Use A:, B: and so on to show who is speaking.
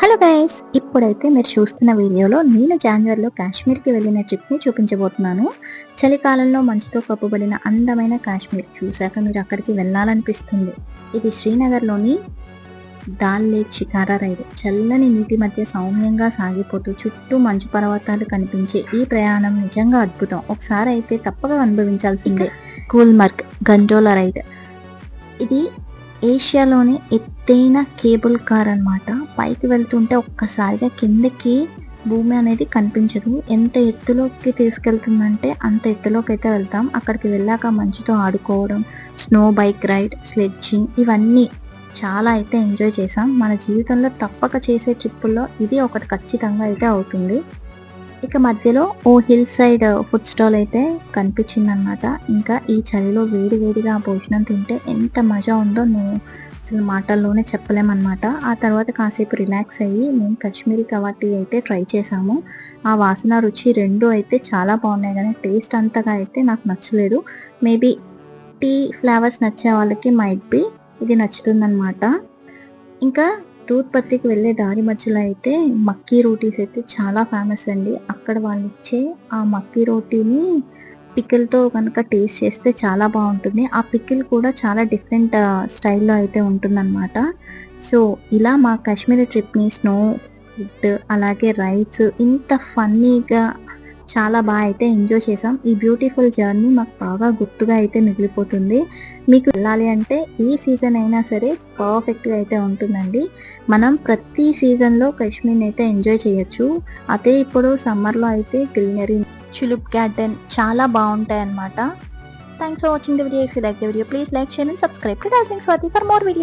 A: Hello guys ఇప్పుడైతే మీరు చూస్తున్న వీడియోలో నేను జాన్వరిలో కాశ్మీర్కి వెళ్ళిన ట్రిప్ని చూపించబోతున్నాను. చలికాలంలో మంచుతో కప్పబడిన అందమైన కాశ్మీర్ చూశాక మీరు అక్కడికి వెళ్ళాలనిపిస్తుంది. ఇది శ్రీనగర్లోని దాల్ లేక్ షికారా రైడ్ చల్లని నీటి మధ్య సౌమ్యంగా సాగిపోతూ చుట్టూ మంచు పర్వతాలు కనిపించే ఈ ప్రయాణం నిజంగా అద్భుతం. ఒకసారి అయితే తప్పక అనుభవించాల్సిందే. కూల్మర్గ్ గంజోలా రైడ్ ఇది ఏషియాలోనే ఎత్తైన కేబుల్ కార్ అన్నమాట. పైకి వెళ్తుంటే ఒక్కసారిగా కిందకి భూమి అనేది కనిపించదు. ఎంత ఎత్తులోకి తీసుకెళ్తుందంటే అంత ఎత్తులోకి అయితే వెళ్తాం. అక్కడికి వెళ్ళాక మంచుతో ఆడుకోవడం స్నో బైక్ రైడ్ స్లెడ్జింగ్ ఇవన్నీ చాలా అయితే ఎంజాయ్ చేసాం మన జీవితంలో తప్పక చేసే ట్రిప్పుల్లో ఇది ఒకటి ఖచ్చితంగా అయితే అవుతుంది. ఇక మధ్యలో ఓ హిల్ సైడ్ ఫుడ్ స్టాల్ అయితే కనిపించింది అనమాట ఇంకా ఈ చలిలో వేడి వేడిగా భోజనం తింటే ఎంత మజా ఉందో నువ్వు అసలు మాటల్లోనే చెప్పలేమన్నమాట. ఆ తర్వాత కాసేపు రిలాక్స్ అయ్యి మేము కశ్మీరీ కవాటీ అయితే ట్రై చేసాము. ఆ వాసన రుచి రెండు అయితే చాలా బాగున్నాయి కానీ టేస్ట్ అంతగా అయితే నాకు నచ్చలేదు. మేబీ టీ ఫ్లేవర్స్ నచ్చే వాళ్ళకి మైట్ బి ఇది నచ్చుతుందన్నమాట. ఇంకా తూత్పత్రికి వెళ్ళే దారి మధ్యలో అయితే మక్కీ రోటీస్ అయితే చాలా ఫేమస్ అండి. అక్కడ వాళ్ళు ఇచ్చే ఆ మక్కీ రోటీని పికిల్తో కనుక టేస్ట్ చేస్తే చాలా బాగుంటుంది. ఆ పికిల్ కూడా చాలా డిఫరెంట్ స్టైల్లో అయితే ఉంటుందన్నమాట. సో ఇలా మా కాశ్మీరీ ట్రిప్ని స్నో ఫుడ్ అలాగే రైడ్స్ ఇంత ఫన్నీగా చాలా బాగా అయితే ఎంజాయ్ చేసాం ఈ బ్యూటిఫుల్ జర్నీ మాకు బాగా గుర్తుగా అయితే మిగిలిపోతుంది. మీకు వెళ్ళాలి అంటే ఏ సీజన్ అయినా సరే పర్ఫెక్ట్గా అయితే ఉంటుందండి. మనం ప్రతి సీజన్లో కాశ్మీర్ని అయితే ఎంజాయ్ చేయొచ్చు. అదే ఇప్పుడు సమ్మర్లో అయితే గ్రీనరీ చులుప్ గార్డెన్ చాలా బాగుంటాయి అన్నమాట thanks for watching the video if you like the video please like share and subscribe to for more video